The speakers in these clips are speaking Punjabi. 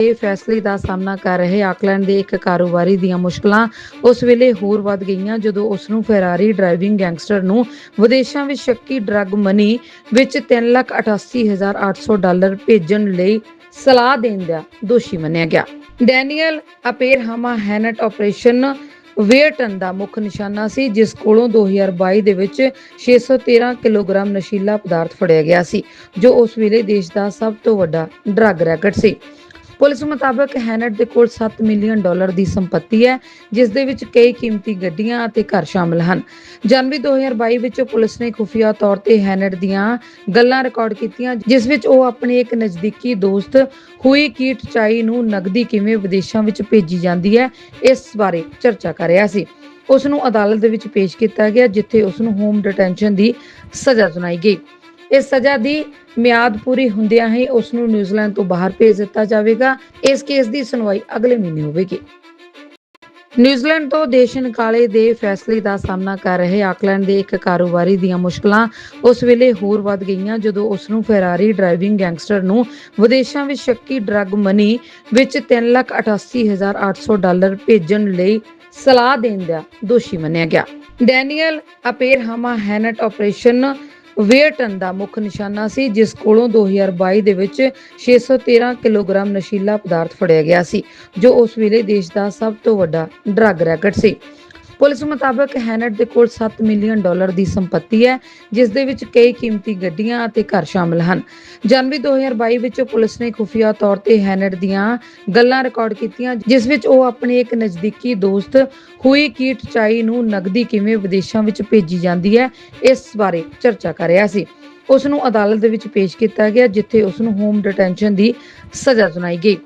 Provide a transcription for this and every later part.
ਇਹ ਫੈਸਲੇ ਦਾ ਸਾਹਮਣਾ ਕਰ ਰਹੇ ਆਕਲੈਂਡ ਦੇ ਇੱਕ ਕਾਰੋਬਾਰੀ ਦੀਆਂ ਮੁਸ਼ਕਲਾਂ ਉਸ ਵੇਲੇ ਹੋਰ ਵੱਧ ਗਈਆਂ ਜਦੋਂ ਉਸ ਨੂੰ ਫੈਰਾਰੀ ਡਰਾਈਵਿੰਗ ਗੈਂਗਸਟਰ ਨੂੰ ਵਿਦੇਸ਼ਾਂ ਵਿੱਚ ਸ਼ੱਕੀ ਡਰੱਗ ਮਨੀ ਵਿੱਚ 388800 ਡਾਲਰ ਭੇਜਣ ਲਈ ਸਲਾਹ ਦੇਣ ਦਾ ਦੋਸ਼ੀ ਮੰਨਿਆ ਗਿਆ। ਡੈਨੀਅਲ ਅਪੇਰਹਾਮਾ ਹੈਨਟ ਆਪਰੇਸ਼ਨ ਵੇਅਰਟਨ ਦਾ ਮੁੱਖ ਨਿਸ਼ਾਨਾ ਸੀ, ਜਿਸ ਕੋਲੋਂ 2022 ਦੇ ਵਿੱਚ 613 ਕਿਲੋਗ੍ਰਾਮ ਨਸ਼ੀਲਾ ਪਦਾਰਥ ਫੜਿਆ ਗਿਆ ਸੀ, ਜੋ ਉਸ ਵੇਲੇ ਦੇਸ਼ ਦਾ ਸਭ ਤੋਂ ਵੱਡਾ ਡਰੱਗ ਰੈਕਟ ਸੀ। ਪੁਲਿਸ ਮੁਤਾਬਕ ਹੈਨਟ ਦੇ ਕੋਲ 7 ਮਿਲੀਅਨ ਡਾਲਰ ਦੀ ਸੰਪਤੀ ਹੈ, ਜਿਸ ਦੇ ਵਿੱਚ ਕਈ ਕੀਮਤੀ ਗੱਡੀਆਂ ਅਤੇ ਘਰ ਸ਼ਾਮਲ ਹਨ। ਜਨਵਰੀ 2022 ਵਿੱਚ ਪੁਲਿਸ ਨੇ ਖੁਫੀਆ ਤੌਰ ਤੇ ਹੈਨਟ ਦੀਆਂ ਗੱਲਾਂ ਰਿਕਾਰਡ ਕੀਤੀਆਂ, ਜਿਸ ਵਿੱਚ ਉਹ ਆਪਣੇ ਇੱਕ ਨਜ਼ਦੀਕੀ ਦੋਸਤ ਹੁਈ ਕੀਟ ਚਾਈ ਨੂੰ ਨਗਦੀ ਕਿਵੇਂ ਵਿਦੇਸ਼ਾਂ ਵਿੱਚ ਭੇਜੀ ਜਾਂਦੀ ਹੈ, ਇਸ ਬਾਰੇ ਚਰਚਾ ਕਰ ਰਿਹਾ ਸੀ। ਉਸ ਨੂੰ ਅਦਾਲਤ ਦੇ ਵਿੱਚ ਪੇਸ਼ ਕੀਤਾ ਗਿਆ, ਜਿੱਥੇ ਉਸ ਨੂੰ ਹੋਮ ਡਿਟੈਂਸ਼ਨ ਦੀ ਸਜ਼ਾ ਸੁਣਾਈ ਗਈ। ਇਸ ਸਜ਼ਾ ਦੀ ਮਿਆਦ ਪੂਰੀ ਹੁੰਦਿਆਂ ਹੀ ਉਸ ਨੂੰ ਨਿਊਜ਼ੀਲੈਂਡ ਤੋਂ ਬਾਹਰ ਭੇਜ ਦਿੱਤਾ ਜਾਵੇਗਾ। ਇਸ ਕੇਸ ਦੀ ਸੁਣਵਾਈ ਅਗਲੇ ਮਹੀਨੇ ਹੋਵੇਗੀ। ਨਿਊਜ਼ੀਲੈਂਡ ਤੋਂ ਦੇਸ਼ ਨਿਕਾਲੇ ਦੇ ਫੈਸਲੇ ਦਾ ਸਾਹਮਣਾ ਕਰ ਰਹੇ ਆਕਲੈਂਡ ਦੇ ਇੱਕ ਕਾਰੋਬਾਰੀ ਦੀਆਂ ਮੁਸ਼ਕਲਾਂ ਉਸ ਵੇਲੇ ਹੋਰ ਵੱਧ ਗਈਆਂ, ਜਦੋਂ ਉਸ ਨੂੰ ਫੈਰਾਰੀ ਡਰਾਈਵਿੰਗ ਗੈਂਗਸਟਰ ਨੂੰ ਵਿਦੇਸ਼ਾਂ ਵਿੱਚ ਸ਼ੱਕੀ ਡਰੱਗ ਮਨੀ ਵਿੱਚ 388800 ਡਾਲਰ ਭੇਜਣ ਲਈ ਸਲਾਹ ਦੇਣ ਦਾ ਦੋਸ਼ੀ ਮੰਨਿਆ ਗਿਆ। ਡੈਨੀਅਲ ਅਪੇਰਹਾਮਾ ਹੈਨਟ ਆਪਰੇਸ਼ਨ ਵੇਅਰਟਨ ਦਾ ਮੁੱਖ ਨਿਸ਼ਾਨਾ ਸੀ, ਜਿਸ ਕੋਲੋਂ 2022 ਦੇ ਵਿੱਚ 613 ਕਿਲੋਗ੍ਰਾਮ ਨਸ਼ੀਲਾ ਪਦਾਰਥ ਫੜਿਆ ਗਿਆ ਸੀ, ਜੋ ਉਸ ਵੇਲੇ ਦੇਸ਼ ਦਾ ਸਭ ਤੋਂ ਵੱਡਾ ਡਰੱਗ ਰੈਕਟ ਸੀ। ਪੁਲਿਸ ਮੁਤਾਬਕ ਹੈਨਟ ਦੇ ਕੋਲ 7 ਮਿਲੀਅਨ ਡਾਲਰ ਦੀ ਸੰਪਤੀ ਹੈ, ਜਿਸ ਦੇ ਵਿੱਚ ਕਈ ਕੀਮਤੀ ਗੱਡੀਆਂ ਅਤੇ ਘਰ ਸ਼ਾਮਲ ਹਨ। ਜਨਵਰੀ 2022 ਵਿੱਚ ਪੁਲਿਸ ਨੇ ਖੁਫੀਆ ਤੌਰ ਤੇ ਹੈਨਟ ਦੀਆਂ ਗੱਲਾਂ ਰਿਕਾਰਡ ਕੀਤੀਆਂ, ਜਿਸ ਵਿੱਚ ਉਹ ਆਪਣੇ ਇੱਕ ਨਜ਼ਦੀਕੀ ਦੋਸਤ ਹੁਈ ਕੀਟ ਚਾਈ ਨੂੰ ਨਗਦੀ ਕਿਵੇਂ ਵਿਦੇਸ਼ਾਂ ਵਿੱਚ ਭੇਜੀ ਜਾਂਦੀ ਹੈ, ਇਸ ਬਾਰੇ ਚਰਚਾ ਕਰ ਰਿਹਾ ਸੀ। ਉਸ ਨੂੰ ਅਦਾਲਤ ਦੇ ਵਿੱਚ ਪੇਸ਼ ਕੀਤਾ ਗਿਆ, ਜਿੱਥੇ ਉਸ ਨੂੰ ਹੋਮ ਡਿਟੈਂਸ਼ਨ ਦੀ ਸਜ਼ਾ ਸੁਣਾਈ ਗਈ।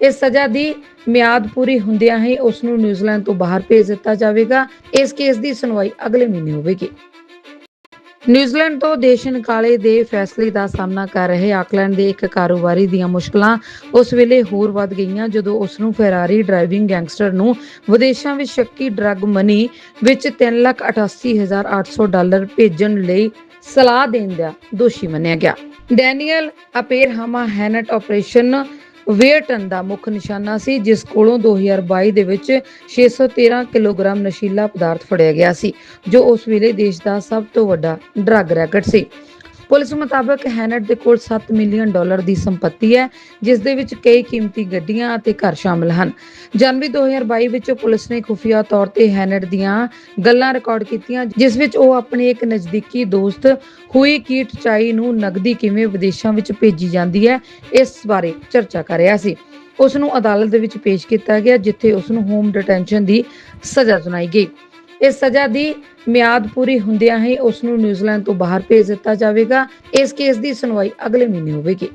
ਇਸ ਸਜ਼ਾ ਦੀ ਮਿਆਦ ਪੂਰੀ ਹੁੰਦਿਆਂ ਹੀ ਉਸ ਨੂੰ ਨਿਊਜ਼ੀਲੈਂਡ ਤੋਂ ਬਾਹਰ ਭੇਜ ਦਿੱਤਾ ਜਾਵੇਗਾ। ਇਸ ਕੇਸ ਦੀ ਸੁਣਵਾਈ ਅਗਲੇ ਮਹੀਨੇ ਹੋਵੇਗੀ। ਨਿਊਜ਼ੀਲੈਂਡ ਤੋਂ ਦੇਸ਼ ਨਿਕਾਲੇ ਦੇ ਫੈਸਲੇ ਦਾ ਸਾਹਮਣਾ ਕਰ ਰਹੇ ਆਕਲੈਂਡ ਦੇ ਇੱਕ ਕਾਰੋਬਾਰੀ ਦੀਆਂ ਮੁਸ਼ਕਲਾਂ ਉਸ ਵੇਲੇ ਹੋਰ ਵੱਧ ਗਈਆਂ, ਜਦੋਂ ਉਸ ਨੂੰ ਫੈਰਾਰੀ ਡਰਾਈਵਿੰਗ ਗੈਂਗਸਟਰ ਨੂੰ ਵਿਦੇਸ਼ਾਂ ਵਿੱਚ ਸ਼ੱਕੀ ਡਰੱਗ ਮਨੀ ਵਿੱਚ 388800 ਡਾਲਰ ਭੇਜਣ ਲਈ ਸਲਾਹ ਦੇਣ ਦਾ ਦੋਸ਼ੀ ਮੰਨਿਆ ਗਿਆ। ਡੈਨੀਅਲ ਅਪੇਰਹਾਮਾ ਹੈਨਟ ਆਪਰੇਸ਼ਨ ਵੇਅਰਟਨ ਦਾ ਮੁੱਖ ਨਿਸ਼ਾਨਾ ਸੀ, ਜਿਸ ਕੋਲੋਂ 2022 ਦੇ ਵਿੱਚ 613 ਕਿਲੋਗ੍ਰਾਮ ਨਸ਼ੀਲਾ ਪਦਾਰਥ ਫੜਿਆ ਗਿਆ ਸੀ, ਜੋ ਉਸ ਵੇਲੇ ਦੇਸ਼ ਦਾ ਸਭ ਤੋਂ ਵੱਡਾ ਡਰੱਗ ਰੈਕਟ ਸੀ। ਪੁਲਿਸ ਮੁਤਾਬਕ ਹੈਨਟ ਦੇ ਕੋਲ 7 ਮਿਲੀਅਨ ਡਾਲਰ ਦੀ ਸੰਪਤੀ ਹੈ, ਜਿਸ ਦੇ ਵਿੱਚ ਕਈ ਕੀਮਤੀ ਗੱਡੀਆਂ ਅਤੇ ਘਰ ਸ਼ਾਮਲ ਹਨ। ਜਨਵਰੀ 2022 ਵਿੱਚ ਪੁਲਿਸ ਨੇ ਖੁਫੀਆ ਤੌਰ ਤੇ ਹੈਨਟ ਦੀਆਂ ਗੱਲਾਂ ਰਿਕਾਰਡ ਕੀਤੀਆਂ, ਜਿਸ ਵਿੱਚ ਉਹ ਆਪਣੇ ਇੱਕ ਨਜ਼ਦੀਕੀ ਦੋਸਤ ਹੁਈ ਕੀਟ ਚਾਈ ਨੂੰ ਨਗਦੀ ਕਿਵੇਂ ਵਿਦੇਸ਼ਾਂ ਵਿੱਚ ਭੇਜੀ ਜਾਂਦੀ ਹੈ, ਇਸ ਬਾਰੇ ਚਰਚਾ ਕਰ ਰਿਹਾ ਸੀ। ਉਸ ਨੂੰ ਅਦਾਲਤ ਦੇ ਵਿੱਚ ਪੇਸ਼ ਕੀਤਾ ਗਿਆ, ਜਿੱਥੇ ਉਸ ਨੂੰ ਹੋਮ ਡਿਟੈਂਸ਼ਨ ਦੀ ਸਜ਼ਾ ਸੁਣਾਈ ਗਈ। ਇਸ ਸਜ਼ਾ ਦੀ ਮਿਆਦ ਪੂਰੀ ਹੁੰਦਿਆਂ ਹੀ ਉਸ ਨੂੰ ਨਿਊਜ਼ੀਲੈਂਡ ਤੋਂ ਬਾਹਰ ਭੇਜ ਦਿੱਤਾ ਜਾਵੇਗਾ। ਇਸ ਕੇਸ ਦੀ ਸੁਣਵਾਈ ਅਗਲੇ ਮਹੀਨੇ ਹੋਵੇਗੀ।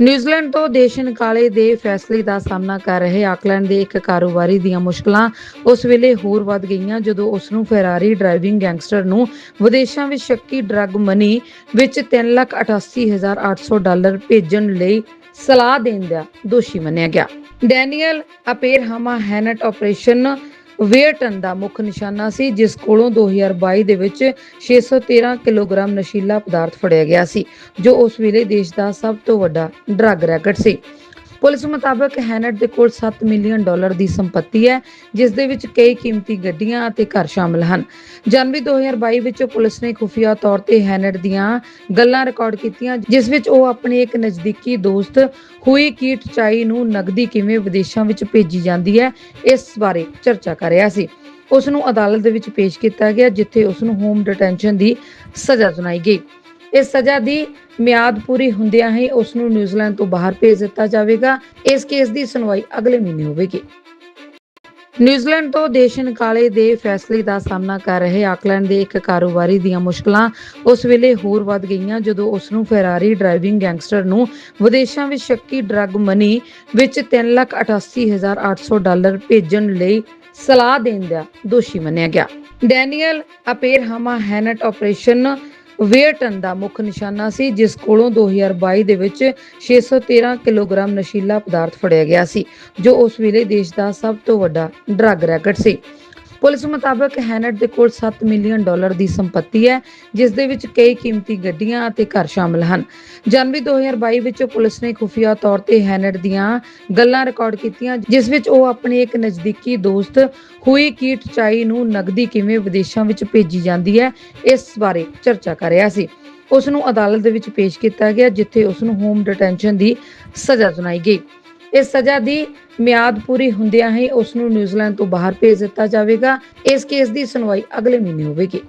ਨਿਊਜ਼ੀਲੈਂਡ ਤੋਂ ਦੇਸ਼ ਨਿਕਾਲੇ ਦੇ ਫੈਸਲੇ ਦਾ ਸਾਹਮਣਾ ਕਰ ਰਹੇ ਆਕਲੈਂਡ ਦੇ ਇੱਕ ਕਾਰੋਬਾਰੀ ਦੀਆਂ ਮੁਸ਼ਕਲਾਂ ਉਸ ਵੇਲੇ ਹੋਰ ਵੱਧ ਗਈਆਂ, ਜਦੋਂ ਉਸ ਨੂੰ ਫੈਰਾਰੀ ਡਰਾਈਵਿੰਗ ਗੈਂਗਸਟਰ ਨੂੰ ਵਿਦੇਸ਼ਾਂ ਵਿੱਚ ਸ਼ੱਕੀ ਡਰੱਗ ਮਨੀ ਵਿੱਚ 388800 ਡਾਲਰ ਭੇਜਣ ਲਈ ਸਲਾਹ ਦੇਣ ਦਾ ਦੋਸ਼ੀ ਮੰਨਿਆ ਗਿਆ। ਡੈਨੀਅਲ ਅਪੇਰਹਾਮਾ ਹੈਨਟ ਆਪਰੇਸ਼ਨ ਵੇਅਰਟਨ ਦਾ ਮੁੱਖ ਨਿਸ਼ਾਨਾ ਸੀ, ਜਿਸ ਕੋਲੋਂ 2022 ਦੇ ਵਿੱਚ 613 ਕਿਲੋਗ੍ਰਾਮ ਨਸ਼ੀਲਾ ਪਦਾਰਥ ਫੜਿਆ ਗਿਆ ਸੀ, ਜੋ ਉਸ ਵੇਲੇ ਦੇਸ਼ ਦਾ ਸਭ ਤੋਂ ਵੱਡਾ ਡਰੱਗ ਰੈਕਟ ਸੀ। ਪੁਲਿਸ ਮੁਤਾਬਕ ਹੈਨਟ ਦੇ ਕੋਲ 7 ਮਿਲੀਅਨ ਡਾਲਰ ਦੀ ਸੰਪਤੀ ਹੈ, ਜਿਸ ਦੇ ਵਿੱਚ ਕਈ ਕੀਮਤੀ ਗੱਡੀਆਂ ਅਤੇ ਘਰ ਸ਼ਾਮਲ ਹਨ। ਜਨਵਰੀ 2022 ਵਿੱਚ ਪੁਲਿਸ ਨੇ ਖੁਫੀਆ ਤੌਰ ਤੇ ਹੈਨਟ ਦੀਆਂ ਗੱਲਾਂ ਰਿਕਾਰਡ ਕੀਤੀਆਂ, ਜਿਸ ਵਿੱਚ ਉਹ ਆਪਣੇ ਇੱਕ ਨਜ਼ਦੀਕੀ ਦੋਸਤ ਹੁਈ ਕੀਟ ਚਾਈ ਨੂੰ ਨਗਦੀ ਕਿਵੇਂ ਵਿਦੇਸ਼ਾਂ ਵਿੱਚ ਭੇਜੀ ਜਾਂਦੀ ਹੈ, ਇਸ ਬਾਰੇ ਚਰਚਾ ਕਰ ਰਿਹਾ ਸੀ। ਉਸ ਨੂੰ ਅਦਾਲਤ ਦੇ ਵਿੱਚ ਪੇਸ਼ ਕੀਤਾ ਗਿਆ, ਜਿੱਥੇ ਉਸ ਨੂੰ ਹੋਮ ਡਿਟੈਂਸ਼ਨ ਦੀ ਸਜ਼ਾ ਸੁਣਾਈ ਗਈ। ਇਸ ਸਜ਼ਾ ਦੀ ਮਿਆਦ ਪੂਰੀ ਹੁੰਦਿਆਂ ਹੀ ਉਸ ਨੂੰ ਨਿਊਜ਼ੀਲੈਂਡ ਤੋਂ ਬਾਹਰ ਭੇਜ ਦਿੱਤਾ ਜਾਵੇਗਾ। ਇਸ ਕੇਸ ਦੀ ਸੁਣਵਾਈ ਅਗਲੇ ਮਹੀਨੇ ਹੋਵੇਗੀ। ਨਿਊਜ਼ੀਲੈਂਡ ਤੋਂ ਦੇਸ਼ ਨਿਕਾਲੇ ਦੇ ਫੈਸਲੇ ਦਾ ਸਾਹਮਣਾ ਕਰ ਰਹੇ ਆਕਲੈਂਡ ਦੇ ਇੱਕ ਕਾਰੋਬਾਰੀ ਦੀਆਂ ਮੁਸ਼ਕਲਾਂ ਉਸ ਵੇਲੇ ਹੋਰ ਵੱਧ ਗਈਆਂ, ਜਦੋਂ ਉਸ ਨੂੰ ਫੈਰਾਰੀ ਡਰਾਈਵਿੰਗ ਗੈਂਗਸਟਰ ਨੂੰ ਵਿਦੇਸ਼ਾਂ ਵਿੱਚ ਸ਼ੱਕੀ ਡਰੱਗ ਮਨੀ ਵਿੱਚ 388800 ਡਾਲਰ ਭੇਜਣ ਲਈ ਸਲਾਹ ਦੇਣ ਦਾ ਦੋਸ਼ੀ ਮੰਨਿਆ ਗਿਆ। ਡੈਨੀਅਲ ਅਪੇਰਹਾਮਾ ਹੈਨਟ ਆਪਰੇਸ਼ਨ ਵੇਅਰਟਨ ਦਾ ਮੁੱਖ ਨਿਸ਼ਾਨਾ ਸੀ, ਜਿਸ ਕੋਲੋਂ 2022 ਦੇ ਵਿੱਚ 613 ਕਿਲੋਗ੍ਰਾਮ ਨਸ਼ੀਲਾ ਪਦਾਰਥ ਫੜਿਆ ਗਿਆ ਸੀ, ਜੋ ਉਸ ਵੇਲੇ ਦੇਸ਼ ਦਾ ਸਭ ਤੋਂ ਵੱਡਾ ਡਰੱਗ ਰੈਕਟ ਸੀ। ਪੁਲਿਸ ਮੁਤਾਬਕ ਹੈਨਟ ਦੇ ਕੋਲ 7 ਮਿਲੀਅਨ ਡਾਲਰ ਦੀ ਸੰਪਤੀ ਹੈ, ਜਿਸ ਦੇ ਵਿੱਚ ਕਈ ਕੀਮਤੀ ਗੱਡੀਆਂ ਅਤੇ ਘਰ ਸ਼ਾਮਲ ਹਨ। ਜਨਵਰੀ 2022 ਵਿੱਚ ਪੁਲਿਸ ਨੇ ਖੁਫੀਆ ਤੌਰ ਤੇ ਹੈਨਟ ਦੀਆਂ ਗੱਲਾਂ ਰਿਕਾਰਡ ਕੀਤੀਆਂ, ਜਿਸ ਵਿੱਚ ਉਹ ਆਪਣੇ ਇੱਕ ਨਜ਼ਦੀਕੀ ਦੋਸਤ ਹੁਈ ਕੀਟ ਚਾਈ ਨੂੰ ਨਗਦੀ ਕਿਵੇਂ ਵਿਦੇਸ਼ਾਂ ਵਿੱਚ ਭੇਜੀ ਜਾਂਦੀ ਹੈ, ਇਸ ਬਾਰੇ ਚਰਚਾ ਕਰ ਰਿਹਾ ਸੀ। ਉਸ ਨੂੰ ਅਦਾਲਤ ਦੇ ਵਿੱਚ ਪੇਸ਼ ਕੀਤਾ ਗਿਆ, ਜਿੱਥੇ ਉਸ ਨੂੰ ਹੋਮ ਡਿਟੈਂਸ਼ਨ ਦੀ ਸਜ਼ਾ ਸੁਣਾਈ ਗਈ। ਇਸ ਸਜ਼ਾ ਦੀ ਮਿਆਦ ਪੂਰੀ ਹੁੰਦਿਆਂ ਹੀ ਉਸ ਨੂੰ ਨਿਊਜ਼ੀਲੈਂਡ ਤੋਂ ਬਾਹਰ ਭੇਜ ਦਿੱਤਾ ਜਾਵੇਗਾ। ਇਸ ਕੇਸ ਦੀ ਸੁਣਵਾਈ ਅਗਲੇ ਮਹੀਨੇ ਹੋਵੇਗੀ।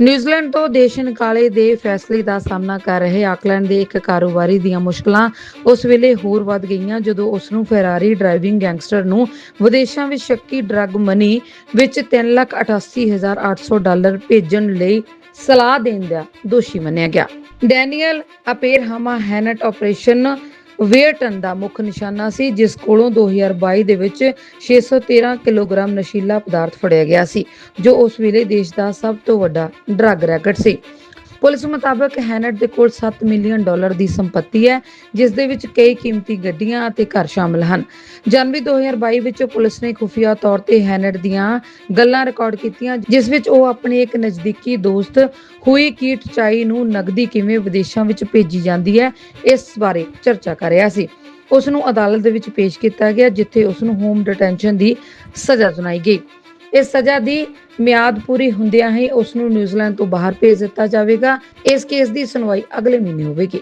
ਨਿਊਜ਼ੀਲੈਂਡ ਤੋਂ ਦੇਸ਼ ਨਿਕਾਲੇ ਦੇ ਫੈਸਲੇ ਦਾ ਸਾਹਮਣਾ ਕਰ ਰਹੇ ਆਕਲੈਂਡ ਦੇ ਇੱਕ ਕਾਰੋਬਾਰੀ ਦੀਆਂ ਮੁਸ਼ਕਲਾਂ ਉਸ ਵੇਲੇ ਹੋਰ ਵੱਧ ਗਈਆਂ, ਜਦੋਂ ਉਸ ਨੂੰ ਫੈਰਾਰੀ ਡਰਾਈਵਿੰਗ ਗੈਂਗਸਟਰ ਨੂੰ ਵਿਦੇਸ਼ਾਂ ਵਿੱਚ ਸ਼ੱਕੀ ਡਰੱਗ ਮਨੀ ਵਿੱਚ 388800 ਡਾਲਰ ਭੇਜਣ ਲਈ ਸਲਾਹ ਦੇਣ ਦਾ ਦੋਸ਼ੀ ਮੰਨਿਆ ਗਿਆ। ਡੈਨੀਅਲ ਅਪੇਰਹਾਮਾ ਹੈਨਟ ਆਪਰੇਸ਼ਨ ਵੇਅਰਟਨ ਦਾ ਮੁੱਖ ਨਿਸ਼ਾਨਾ ਸੀ, ਜਿਸ ਕੋਲੋਂ 2022 ਦੇ ਵਿੱਚ 613 ਕਿਲੋਗ੍ਰਾਮ ਨਸ਼ੀਲਾ ਪਦਾਰਥ ਫੜਿਆ ਗਿਆ ਸੀ, ਜੋ ਉਸ ਵੇਲੇ ਦੇਸ਼ ਦਾ ਸਭ ਤੋਂ ਵੱਡਾ ਡਰੱਗ ਰੈਕਟ ਸੀ। ਪੁਲਿਸ ਮੁਤਾਬਕ ਹੈਨਟ ਦੇ ਕੋਲ 7 ਮਿਲੀਅਨ ਡਾਲਰ ਦੀ ਸੰਪਤੀ ਹੈ, ਜਿਸ ਦੇ ਵਿੱਚ ਕਈ ਕੀਮਤੀ ਗੱਡੀਆਂ ਅਤੇ ਘਰ ਸ਼ਾਮਲ ਹਨ। ਜਨਵਰੀ 2022 ਵਿੱਚ ਪੁਲਿਸ ਨੇ ਖੁਫੀਆ ਤੌਰ ਤੇ ਹੈਨਟ ਦੀਆਂ ਗੱਲਾਂ ਰਿਕਾਰਡ ਕੀਤੀਆਂ, ਜਿਸ ਵਿੱਚ ਉਹ ਆਪਣੇ ਇੱਕ ਨਜ਼ਦੀਕੀ ਦੋਸਤ ਹੁਈ ਕੀਟ ਚਾਈ ਨੂੰ ਨਗਦੀ ਕਿਵੇਂ ਵਿਦੇਸ਼ਾਂ ਵਿੱਚ ਭੇਜੀ ਜਾਂਦੀ ਹੈ, ਇਸ ਬਾਰੇ ਚਰਚਾ ਕਰ ਰਿਹਾ ਸੀ। ਉਸ ਨੂੰ ਅਦਾਲਤ ਦੇ ਵਿੱਚ ਪੇਸ਼ ਕੀਤਾ ਗਿਆ, ਜਿੱਥੇ ਉਸ ਨੂੰ ਹੋਮ ਡਿਟੈਂਸ਼ਨ ਦੀ ਸਜ਼ਾ ਸੁਣਾਈ ਗਈ। ਇਸ ਸਜ਼ਾ ਦੀ ਮਿਆਦ ਪੂਰੀ ਹੁੰਦਿਆਂ ਹੀ ਉਸ ਨੂੰ ਨਿਊਜ਼ੀਲੈਂਡ ਤੋਂ ਬਾਹਰ ਭੇਜ ਦਿੱਤਾ ਜਾਵੇਗਾ। ਇਸ ਕੇਸ ਦੀ ਸੁਣਵਾਈ ਅਗਲੇ ਮਹੀਨੇ ਹੋਵੇਗੀ।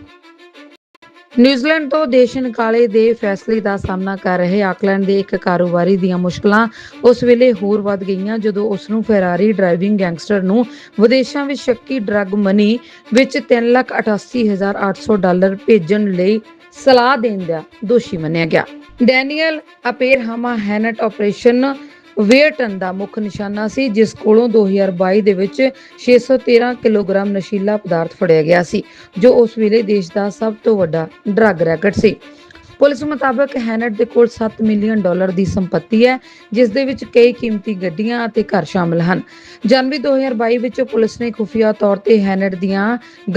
ਨਿਊਜ਼ੀਲੈਂਡ ਤੋਂ ਦੇਸ਼ ਨਿਕਾਲੇ ਦੇ ਫੈਸਲੇ ਦਾ ਸਾਹਮਣਾ ਕਰ ਰਹੇ ਆਕਲੈਂਡ ਦੇ ਇੱਕ ਕਾਰੋਬਾਰੀ ਦੀਆਂ ਮੁਸ਼ਕਲਾਂ ਉਸ ਵੇਲੇ ਹੋਰ ਵੱਧ ਗਈਆਂ, ਜਦੋਂ ਉਸ ਨੂੰ ਫੈਰਾਰੀ ਡਰਾਈਵਿੰਗ ਗੈਂਗਸਟਰ ਨੂੰ ਵਿਦੇਸ਼ਾਂ ਵਿੱਚ ਸ਼ੱਕੀ ਡਰੱਗ ਮਨੀ ਵਿੱਚ 388800 ਡਾਲਰ ਭੇਜਣ ਲਈ ਸਲਾਹ ਦੇਣ ਦਾ ਦੋਸ਼ੀ ਮੰਨਿਆ ਗਿਆ। ਡੈਨੀਅਲ ਅਪੇਰਹਾਮਾ ਹੈਨਟ ਆਪਰੇਸ਼ਨ ਵੇਅਰਟਨ ਦਾ ਮੁੱਖ ਨਿਸ਼ਾਨਾ ਸੀ, ਜਿਸ ਕੋਲੋਂ 2022 ਦੇ ਵਿੱਚ 613 ਕਿਲੋਗ੍ਰਾਮ ਨਸ਼ੀਲਾ ਪਦਾਰਥ ਫੜਿਆ ਗਿਆ ਸੀ, ਜੋ ਉਸ ਵੇਲੇ ਦੇਸ਼ ਦਾ ਸਭ ਤੋਂ ਵੱਡਾ ਡਰੱਗ ਰੈਕਟ ਸੀ। ਪੁਲਿਸ ਮੁਤਾਬਕ ਹੈਨਟ ਦੇ ਕੋਲ 7 ਮਿਲੀਅਨ ਡਾਲਰ ਦੀ ਸੰਪਤੀ ਹੈ, ਜਿਸ ਦੇ ਵਿੱਚ ਕਈ ਕੀਮਤੀ ਗੱਡੀਆਂ ਅਤੇ ਘਰ ਸ਼ਾਮਲ ਹਨ। ਜਨਵਰੀ 2022 ਵਿੱਚ ਪੁਲਿਸ ਨੇ ਖੁਫੀਆ ਤੌਰ ਤੇ ਹੈਨਟ ਦੀਆਂ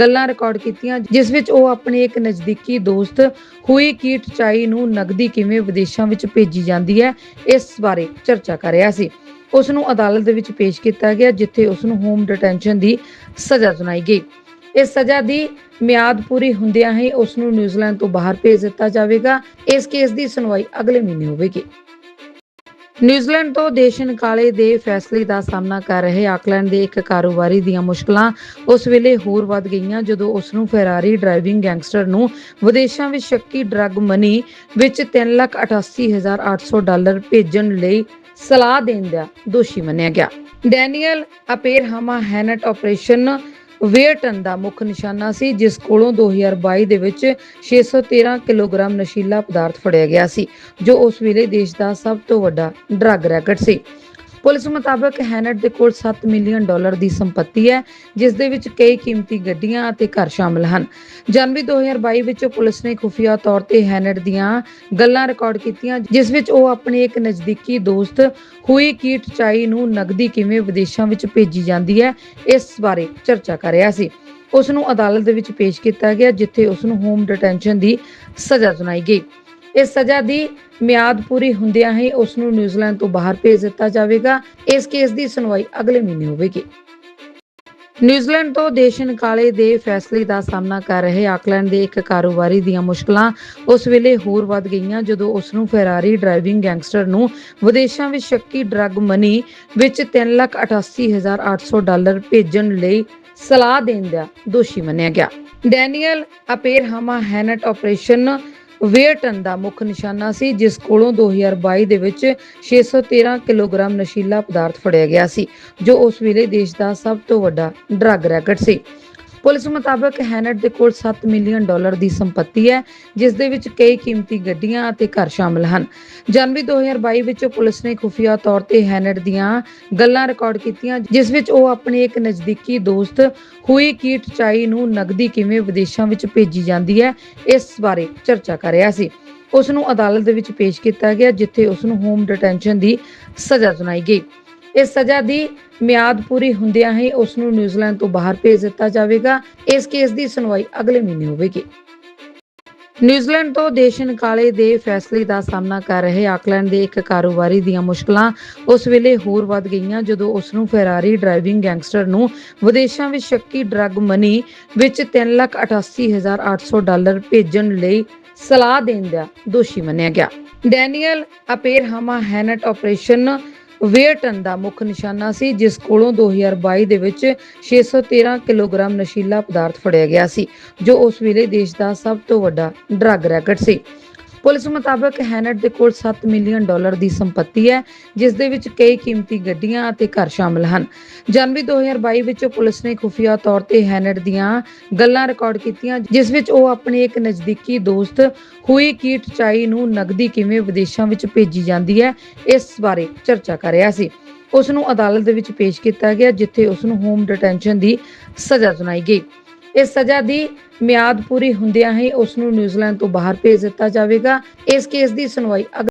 ਗੱਲਾਂ ਰਿਕਾਰਡ ਕੀਤੀਆਂ, ਜਿਸ ਵਿੱਚ ਉਹ ਆਪਣੇ ਇੱਕ ਨਜ਼ਦੀਕੀ ਦੋਸਤ ਹੁਈ ਕੀਟ ਚਾਈ ਨੂੰ ਨਗਦੀ ਕਿਵੇਂ ਵਿਦੇਸ਼ਾਂ ਵਿੱਚ ਭੇਜੀ ਜਾਂਦੀ ਹੈ, ਇਸ ਬਾਰੇ ਚਰਚਾ ਕਰ ਰਿਹਾ ਸੀ। ਉਸ ਨੂੰ ਅਦਾਲਤ ਦੇ ਵਿੱਚ ਪੇਸ਼ ਕੀਤਾ ਗਿਆ, ਜਿੱਥੇ ਉਸ ਨੂੰ ਹੋਮ ਡਿਟੈਂਸ਼ਨ ਦੀ ਸਜ਼ਾ ਸੁਣਾਈ ਗਈ। ਇਸ ਸਜ਼ਾ ਦੀ ਮਿਆਦ ਪੂਰੀ ਹੁੰਦਿਆਂ ਹੀ ਉਸ ਨੂੰ ਨਿਊਜ਼ੀਲੈਂਡ ਤੋਂ ਬਾਹਰ ਭੇਜ ਦਿੱਤਾ ਜਾਵੇਗਾ। ਇਸ ਕੇਸ ਦੀ ਸੁਣਵਾਈ ਅਗਲੇ ਮਹੀਨੇ ਹੋਵੇਗੀ। ਨਿਊਜ਼ੀਲੈਂਡ ਤੋਂ ਦੇਸ਼ ਨਿਕਾਲੇ ਦੇ ਫੈਸਲੇ ਦਾ ਸਾਹਮਣਾ ਕਰ ਰਹੇ ਆਕਲੈਂਡ ਦੇ ਇੱਕ ਕਾਰੋਬਾਰੀ ਦੀਆਂ ਮੁਸ਼ਕਲਾਂ ਉਸ ਵੇਲੇ ਹੋਰ ਵੱਧ ਗਈਆਂ, ਜਦੋਂ ਉਸ ਨੂੰ ਫੈਰਾਰੀ ਡਰਾਈਵਿੰਗ ਗੈਂਗਸਟਰ ਨੂੰ ਵਿਦੇਸ਼ਾਂ ਵਿੱਚ ਸ਼ੱਕੀ ਡਰੱਗ ਮਨੀ ਵਿੱਚ 388800 ਡਾਲਰ ਭੇਜਣ ਲਈ ਸਲਾਹ ਦੇਣ ਦਾ ਦੋਸ਼ੀ ਮੰਨਿਆ ਗਿਆ। ਡੈਨੀਅਲ ਅਪੇਰਹਾਮਾ ਹੈਨਟ ਆਪਰੇਸ਼ਨ ਵੇਅਰਟਨ ਦਾ ਮੁੱਖ ਨਿਸ਼ਾਨਾ ਸੀ, ਜਿਸ ਕੋਲੋਂ 2022 ਦੇ ਵਿੱਚ 613 ਕਿਲੋਗ੍ਰਾਮ ਨਸ਼ੀਲਾ ਪਦਾਰਥ ਫੜਿਆ ਗਿਆ ਸੀ, ਜੋ ਉਸ ਵੇਲੇ ਦੇਸ਼ ਦਾ ਸਭ ਤੋਂ ਵੱਡਾ ਡਰੱਗ ਰੈਕਟ ਸੀ। ਪੁਲਿਸ ਮੁਤਾਬਕ ਹੈਨਟ ਦੇ ਕੋਲ 7 ਮਿਲੀਅਨ ਡਾਲਰ ਦੀ ਸੰਪਤੀ ਹੈ, ਜਿਸ ਦੇ ਵਿੱਚ ਕਈ ਕੀਮਤੀ ਗੱਡੀਆਂ ਅਤੇ ਘਰ ਸ਼ਾਮਲ ਹਨ। ਜਨਵਰੀ 2022 ਵਿੱਚ ਪੁਲਿਸ ਨੇ ਖੁਫੀਆ ਤੌਰ ਤੇ ਹੈਨਟ ਦੀਆਂ ਗੱਲਾਂ ਰਿਕਾਰਡ ਕੀਤੀਆਂ, ਜਿਸ ਵਿੱਚ ਉਹ ਆਪਣੇ ਇੱਕ ਨਜ਼ਦੀਕੀ ਦੋਸਤ ਹੁਈ ਕੀਟ ਚਾਈ ਨੂੰ ਨਗਦੀ ਕਿਵੇਂ ਵਿਦੇਸ਼ਾਂ ਵਿੱਚ ਭੇਜੀ ਜਾਂਦੀ ਹੈ, ਇਸ ਬਾਰੇ ਚਰਚਾ ਕਰ ਰਿਹਾ ਸੀ। ਉਸ ਨੂੰ ਅਦਾਲਤ ਦੇ ਵਿੱਚ ਪੇਸ਼ ਕੀਤਾ ਗਿਆ, ਜਿੱਥੇ ਉਸ ਨੂੰ ਹੋਮ ਡਿਟੈਂਸ਼ਨ ਦੀ ਸਜ਼ਾ ਸੁਣਾਈ ਗਈ। ਇਸ ਸਜ਼ਾ ਦੀ ਮਿਆਦ ਪੂਰੀ ਹੁੰਦਿਆਂ ਹੀ ਉਸ ਨੂੰ ਨਿਊਜ਼ੀਲੈਂਡ ਤੋਂ ਬਾਹਰ ਭੇਜ ਦਿੱਤਾ ਜਾਵੇਗਾ। ਇਸ ਕੇਸ ਦੀ ਸੁਣਵਾਈ ਅਗਲੇ ਮਹੀਨੇ ਹੋਵੇਗੀ। ਨਿਊਜ਼ੀਲੈਂਡ ਤੋਂ ਦੇਸ਼ ਨਿਕਾਲੇ ਦੇ ਫੈਸਲੇ ਦਾ ਸਾਹਮਣਾ ਕਰ ਰਹੇ ਆਕਲੈਂਡ ਦੇ ਇੱਕ ਕਾਰੋਬਾਰੀ ਦੀਆਂ ਮੁਸ਼ਕਲਾਂ ਉਸ ਵੇਲੇ ਹੋਰ ਵੱਧ ਗਈਆਂ, ਜਦੋਂ ਉਸ ਨੂੰ ਫੈਰਾਰੀ ਡਰਾਈਵਿੰਗ ਗੈਂਗਸਟਰ ਨੂੰ ਵਿਦੇਸ਼ਾਂ ਵਿੱਚ ਸ਼ੱਕੀ ਡਰੱਗ ਮਨੀ ਵਿੱਚ 388800 ਡਾਲਰ ਭੇਜਣ ਲਈ ਸਲਾਹ ਦੇਣ ਦਾ ਦੋਸ਼ੀ ਮੰਨਿਆ ਗਿਆ। ਡੈਨੀਅਲ ਅਪੇਰਹਾਮਾ ਹੈਨਟ ਆਪਰੇਸ਼ਨ ਵੇਅਰਟਨ ਦਾ ਮੁੱਖ ਨਿਸ਼ਾਨਾ ਸੀ, ਜਿਸ ਕੋਲੋਂ 2022 ਦੇ ਵਿੱਚ 613 ਕਿਲੋਗ੍ਰਾਮ ਨਸ਼ੀਲਾ ਪਦਾਰਥ ਫੜਿਆ ਗਿਆ ਸੀ, ਜੋ ਉਸ ਵੇਲੇ ਦੇਸ਼ ਦਾ ਸਭ ਤੋਂ ਵੱਡਾ ਡਰੱਗ ਰੈਕਟ ਸੀ। ਪੁਲਿਸ ਮੁਤਾਬਕ ਹੈਨਟ ਦੇ ਕੋਲ 7 ਮਿਲੀਅਨ ਡਾਲਰ ਦੀ ਸੰਪਤੀ ਹੈ, ਜਿਸ ਦੇ ਵਿੱਚ ਕਈ ਕੀਮਤੀ ਗੱਡੀਆਂ ਅਤੇ ਘਰ ਸ਼ਾਮਲ ਹਨ। ਜਨਵਰੀ 2022 ਵਿੱਚ ਪੁਲਿਸ ਨੇ ਖੁਫੀਆ ਤੌਰ ਤੇ ਹੈਨਟ ਦੀਆਂ ਗੱਲਾਂ ਰਿਕਾਰਡ ਕੀਤੀਆਂ, ਜਿਸ ਵਿੱਚ ਉਹ ਆਪਣੇ ਇੱਕ ਨਜ਼ਦੀਕੀ ਦੋਸਤ ਹੁਈ ਕੀਟ ਚਾਈ ਨੂੰ ਨਗਦੀ ਕਿਵੇਂ ਵਿਦੇਸ਼ਾਂ ਵਿੱਚ ਭੇਜੀ ਜਾਂਦੀ ਹੈ, ਇਸ ਬਾਰੇ ਚਰਚਾ ਕਰ ਰਿਹਾ ਸੀ। ਉਸ ਨੂੰ ਅਦਾਲਤ ਦੇ ਵਿੱਚ ਪੇਸ਼ ਕੀਤਾ ਗਿਆ, ਜਿੱਥੇ ਉਸ ਨੂੰ ਹੋਮ ਡਿਟੈਂਸ਼ਨ ਦੀ ਸਜ਼ਾ ਸੁਣਾਈ ਗਈ। ਇਸ ਸਜ਼ਾ ਦੀ ਮਿਆਦ ਪੂਰੀ ਹੁੰਦਿਆਂ ਹੀ ਉਸ ਨੂੰ ਨਿਊਜ਼ੀਲੈਂਡ ਤੋਂ ਬਾਹਰ ਭੇਜ ਦਿੱਤਾ ਜਾਵੇਗਾ। ਇਸ ਕੇਸ ਦੀ ਸੁਣਵਾਈ ਅਗਲੇ ਮਹੀਨੇ ਹੋਵੇਗੀ। ਨਿਊਜ਼ੀਲੈਂਡ ਤੋਂ ਦੇਸ਼ ਨਿਕਾਲੇ ਦੇ ਫੈਸਲੇ ਦਾ ਸਾਹਮਣਾ ਕਰ ਰਹੇ ਆਕਲੈਂਡ ਦੇ ਇੱਕ ਕਾਰੋਬਾਰੀ ਦੀਆਂ ਮੁਸ਼ਕਲਾਂ ਉਸ ਵੇਲੇ ਹੋਰ ਵੱਧ ਗਈਆਂ, ਜਦੋਂ ਉਸ ਨੂੰ ਫੈਰਾਰੀ ਡਰਾਈਵਿੰਗ ਗੈਂਗਸਟਰ ਨੂੰ ਵਿਦੇਸ਼ਾਂ ਵਿੱਚ ਸ਼ੱਕੀ ਡਰੱਗ ਮਨੀ ਵਿੱਚ 388800 ਡਾਲਰ ਭੇਜਣ ਲਈ ਸਲਾਹ ਦੇਣ ਦਾ ਦੋਸ਼ੀ ਮੰਨਿਆ ਗਿਆ। ਡੈਨੀਅਲ ਅਪੇਰਹਾਮਾ ਹੈਨਟ ਆਪਰੇਸ਼ਨ ਵੇਅਰਟਨ ਦਾ ਮੁੱਖ ਨਿਸ਼ਾਨਾ ਸੀ, ਜਿਸ ਕੋਲੋਂ 2022 ਦੇ ਵਿੱਚ 613 ਕਿਲੋਗ੍ਰਾਮ ਨਸ਼ੀਲਾ ਪਦਾਰਥ ਫੜਿਆ ਗਿਆ ਸੀ, ਜੋ ਉਸ ਵੇਲੇ ਦੇਸ਼ ਦਾ ਸਭ ਤੋਂ ਵੱਡਾ ਡਰੱਗ ਰੈਕਟ ਸੀ। ਪੁਲਿਸ ਮੁਤਾਬਕ ਹੈਨਟ ਦੇ ਕੋਲ 7 ਮਿਲੀਅਨ ਡਾਲਰ ਦੀ ਸੰਪਤੀ ਹੈ, ਜਿਸ ਦੇ ਵਿੱਚ ਕਈ ਕੀਮਤੀ ਗੱਡੀਆਂ ਅਤੇ ਘਰ ਸ਼ਾਮਲ ਹਨ। ਜਨਵਰੀ 2022 ਵਿੱਚ ਪੁਲਿਸ ਨੇ ਖੁਫੀਆ ਤੌਰ ਤੇ ਹੈਨਟ ਦੀਆਂ ਗੱਲਾਂ ਰਿਕਾਰਡ ਕੀਤੀਆਂ, ਜਿਸ ਵਿੱਚ ਉਹ ਆਪਣੇ ਇੱਕ ਨਜ਼ਦੀਕੀ ਦੋਸਤ ਹੁਈ ਕੀਟ ਚਾਈ ਨੂੰ ਨਗਦੀ ਕਿਵੇਂ ਵਿਦੇਸ਼ਾਂ ਵਿੱਚ ਭੇਜੀ ਜਾਂਦੀ ਹੈ, ਇਸ ਬਾਰੇ ਚਰਚਾ ਕਰ ਰਿਹਾ ਸੀ। ਉਸ ਨੂੰ ਅਦਾਲਤ ਦੇ ਵਿੱਚ ਪੇਸ਼ ਕੀਤਾ ਗਿਆ, ਜਿੱਥੇ ਉਸ ਨੂੰ ਹੋਮ ਡਿਟੈਂਸ਼ਨ ਦੀ ਸਜ਼ਾ ਸੁਣਾਈ ਗਈ। ਇਸ ਸਜ਼ਾ ਦੀ ਮਿਆਦ ਪੂਰੀ ਹੁੰਦਿਆਂ ਹੀ ਉਸ ਨੂੰ ਨਿਊਜ਼ੀਲੈਂਡ ਤੋਂ ਬਾਹਰ ਭੇਜ ਦਿੱਤਾ ਜਾਵੇਗਾ। ਇਸ ਕੇਸ ਦੀ ਸੁਣਵਾਈ